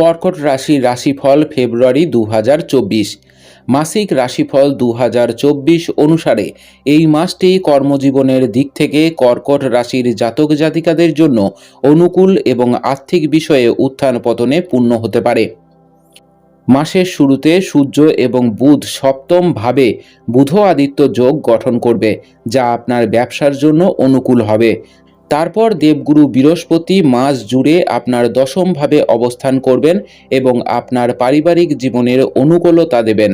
কর্কট রাশির রাশিফল ফেব্রুয়ারি দু হাজার চব্বিশ। মাসিক রাশিফল দু হাজার চব্বিশ অনুসারে এই মাসটি কর্মজীবনের দিক থেকে কর্কট রাশির জাতক জাতিকাদের জন্য অনুকূল এবং আর্থিক বিষয়ে উত্থান পতনে পূর্ণ হতে পারে। মাসের শুরুতে সূর্য এবং বুধ সপ্তম ভাবে বুধ আদিত্য যোগ গঠন করবে, যা আপনার ব্যবসার জন্য অনুকূল হবে। তারপর দেবগুরু বৃহস্পতি মাস জুড়ে আপনার দশমভাবে অবস্থান করবেন এবং আপনার পারিবারিক জীবনের অনুকূলতা দেবেন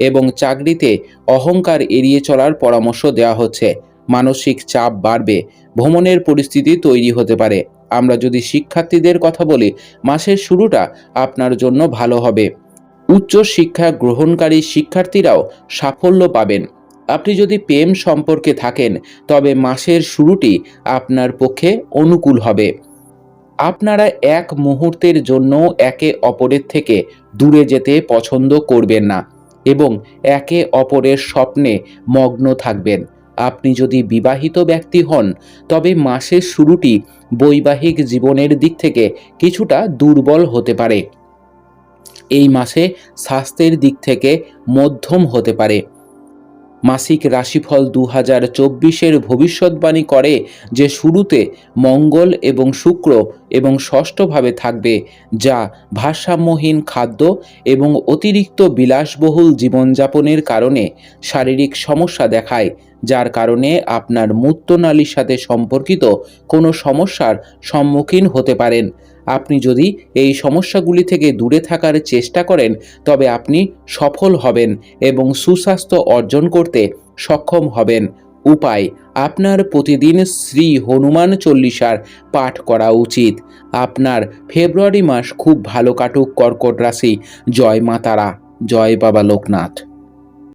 এবং চাকরিতে অহংকার এড়িয়ে চলার পরামর্শ দেওয়া হচ্ছে। মানসিক চাপ বাড়বে, ভ্রমণের পরিস্থিতি তৈরি হতে পারে। আমরা যদি শিক্ষার্থীদের কথা বলি, মাসের শুরুটা আপনার জন্য ভালো হবে। উচ্চ শিক্ষা গ্রহণকারী শিক্ষার্থীরাও সাফল্য পাবেন। আপনি যদি প্রেম সম্পর্কে থাকেন, তবে মাসের শুরুটি আপনার পক্ষে অনুকূল হবে। আপনারা এক মুহূর্তের জন্য একে অপরের থেকে দূরে যেতে পছন্দ করবেন না এবং একে অপরের স্বপ্নে মগ্ন থাকবেন। আপনি যদি বিবাহিত ব্যক্তি হন, তবে মাসের শুরুটি বৈবাহিক জীবনের দিক থেকে কিছুটা দুর্বল হতে পারে। এই মাসে স্বাস্থ্যের দিক থেকে মধ্যম হতে পারে। মাসিক রাশিফল দু হাজার চব্বিশের ভবিষ্যৎবাণী করে যে শুরুতে মঙ্গল এবং শুক্র এবং ষষ্ঠভাবে থাকবে, যা ভারসাম্যহীন খাদ্য এবং অতিরিক্ত বিলাসবহুল জীবনযাপনের কারণে শারীরিক সমস্যা দেখায়। যার কারণে আপনার মূত্রনালীর সাথে সম্পর্কিত কোনো সমস্যার সম্মুখীন হতে পারেন। আপনি যদি এই সমস্যাগুলি থেকে দূরে থাকার চেষ্টা করেন, তবে আপনি সফল হবেন এবং সুস্বাস্থ্য অর্জন করতে সক্ষম হবেন। উপায়, আপনার প্রতিদিন শ্রী হনুমান চল্লিশার পাঠ করা উচিত। আপনার ফেব্রুয়ারি মাস খুব ভালো কাটুক কর্কট রাশি। জয় মাতারা জয় বাবা লোকনাথ।